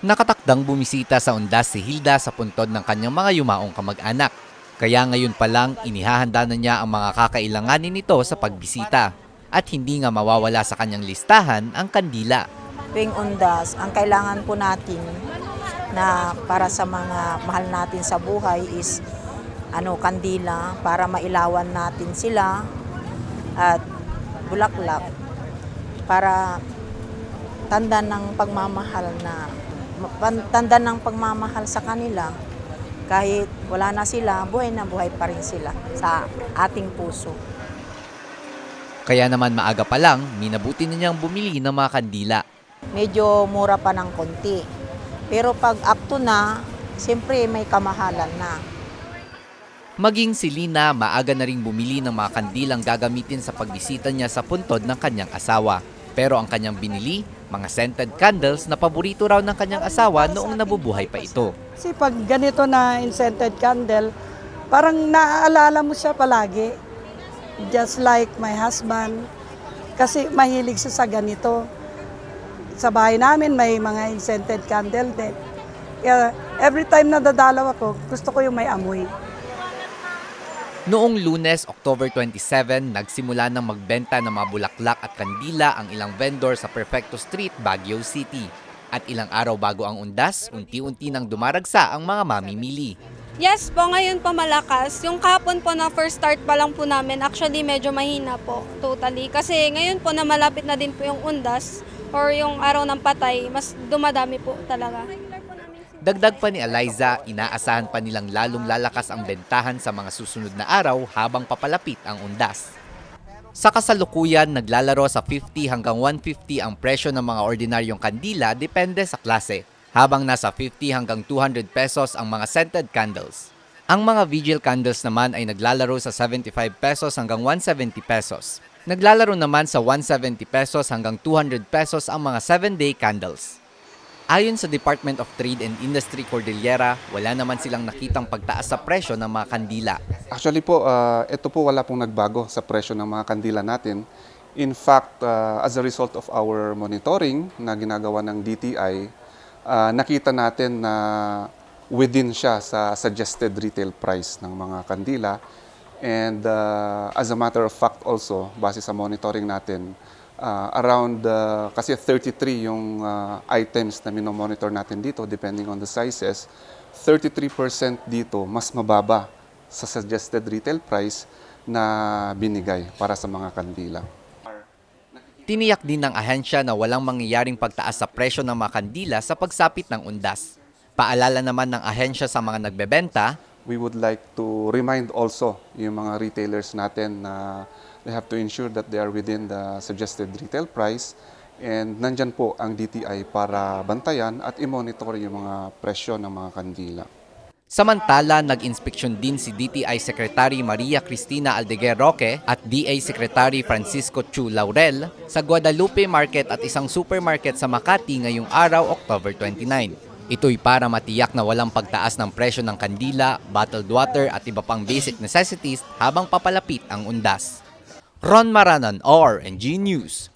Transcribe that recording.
Nakatakdang bumisita sa undas si Hilda sa puntod ng kanyang mga yumaong kamag-anak. Kaya ngayon pa lang inihahanda na niya ang mga kakailanganin nito sa pagbisita. At hindi nga mawawala sa kanyang listahan ang kandila. tuwing undas, ang kailangan po natin na para sa mga mahal natin sa buhay is ano kandila para mailawan natin sila at bulaklak para tanda ng pagmamahal na tanda ng pagmamahal sa kanila kahit wala na sila, buhay na buhay pa rin sila sa ating puso. Kaya naman maaga pa lang, minabuti na niyang bumili ng mga kandila. medyo mura pa ng konti. Pero pag akto na, siyempre may kamahalan na. Maging si Lina, maaga na ring bumili ng mga kandilang gagamitin sa pagbisita niya sa puntod ng kanyang asawa. Pero ang kanyang binili, mga scented candles na paborito raw ng kanyang asawa noong nabubuhay pa ito. Kasi pag ganito na scented candle, parang naaalala mo siya palagi. Just like my husband. Kasi mahilig siya sa ganito. Sa bahay namin may mga scented candle din. Kaya every time na dadalaw ako, gusto ko yung may amoy. Noong lunes, October 27, nagsimula ng magbenta ng mga bulaklak at kandila ang ilang vendor sa Perfecto Street, Baguio City. At ilang araw bago ang undas, unti-unti nang dumaragsa ang mga mamimili. Yes po, ngayon po malakas. Yung kapon po na first start pa lang po namin, actually medyo mahina po, totally. Kasi ngayon po na malapit na din po yung undas or yung araw ng patay, mas dumadami po talaga. Dagdag pa ni Eliza, inaasahan pa nilang lalong lalakas ang bentahan sa mga susunod na araw habang papalapit ang undas. Sa kasalukuyan, naglalaro sa 50 hanggang 150 ang presyo ng mga ordinaryong kandila depende sa klase, habang nasa 50 hanggang 200 pesos ang mga scented candles. Ang mga vigil candles naman ay naglalaro sa 75 pesos hanggang 170 pesos. Naglalaro naman sa 170 pesos hanggang 200 pesos ang mga 7-day candles. Ayon sa Department of Trade and Industry Cordillera, wala naman silang nakitang pagtaas sa presyo ng mga kandila. Actually po, ah, ito po wala pong nagbago sa presyo ng mga kandila natin. In fact, ah, as a result of our monitoring na ginagawa ng DTI, ah, nakita natin na within siya sa suggested retail price ng mga kandila. And ah, as a matter of fact also, base sa monitoring natin, ah, around, ah, kasi 33 yung ah, items na minomonitor natin dito, depending on the sizes, 33% dito mas mababa sa suggested retail price na binigay para sa mga kandila. Tiniyak din ng ahensya na walang mangyayaring pagtaas sa presyo ng mga kandila sa pagsapit ng undas. Paalala naman ng ahensya sa mga nagbebenta, We would like to remind also yung mga retailers natin na they have to ensure that they are within the suggested retail price and nandyan po ang DTI para bantayan at i-monitor yung mga presyo ng mga kandila. Samantala, nag-inspeksyon din si DTI Secretary Maria Cristina Aldeguer Roque at DA Secretary Francisco Chu Laurel sa Guadalupe Market at isang supermarket sa Makati ngayong araw, October 29. Ito'y para matiyak na walang pagtaas ng presyo ng kandila, bottled water at iba pang basic necessities habang papalapit ang undas. Ron Maranan, ORNG News.